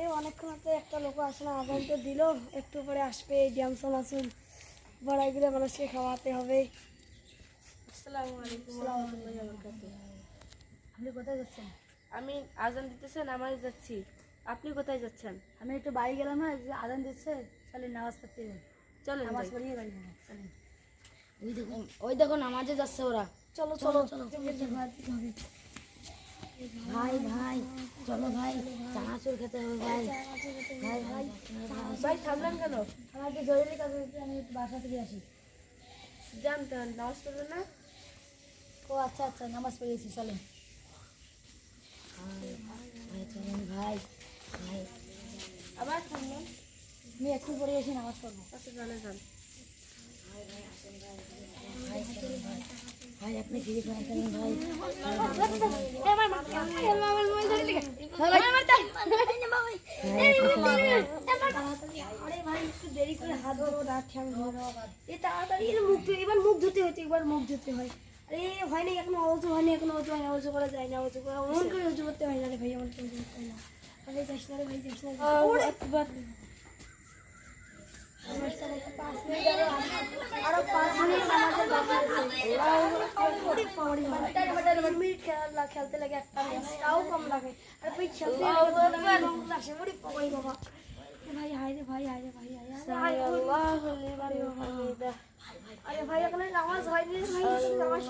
এই অনেকক্ষণ তো একটা লোক তো দিল একটু পরে আসবে ড্যামসন আসুন বড়াইগুলো মানুষকে খাওয়াতে হবে। আসসালামু আলাইকুম আপনি কোথায় যাচ্ছেন? আমি আজান দিতেছেন আমায় যাচ্ছি। আপনি কোথায় যাচ্ছেন? আমি একটু বাড়ি গেলাম না আজান দিচ্ছে তাহলে নামাজ পড়তে যাই। চলেন নামাজ পড়িয়ে বাড়ি যাব। চলেন। ওই দেখুন ওই দেখো নামাজে যাচ্ছে ওরা। চলো চলো চলো। ভাই ভাই চলো ভাই চানাচুর খেতে হবে ভাই। ভাই ভাই ভাই থামলেন কেন? আমার একটু জরুরি কাজ আমি একটু বাসা থেকে আসি। জানতে নামাজ পড়বেন না? ও আচ্ছা আচ্ছা নামাজ পড়েছি চলেন। ভাই চলেন ভাই ভাই। আবার থামলেন? আমি একটু পরে এসে নামাজ পড়ব। আচ্ছা জানে যান। ভাই চলেন ভাই। ভাই আপনি ফিরে ভাই। মুখ ধুতে হইতে একবার মুখ ধুতে হয় আরে হয়নি এখনও অজু হয়নি এখনও অজু হয় না করা যায় না অজু করা অমন করে অজু করতে হয় না রে ভাই আমার করতে হয় না আরে যাস না রে ভাই যাস না খেলা খেলতে লাগে একটা তাও কম লাগে আর ভাই খেলতে আসে বড়ি পকড়ি বাবা ভাই হাই রে ভাই হাই রে ভাই হাই আরে ভাই এখানে নামাজ হয়নি ভাই নামাজ।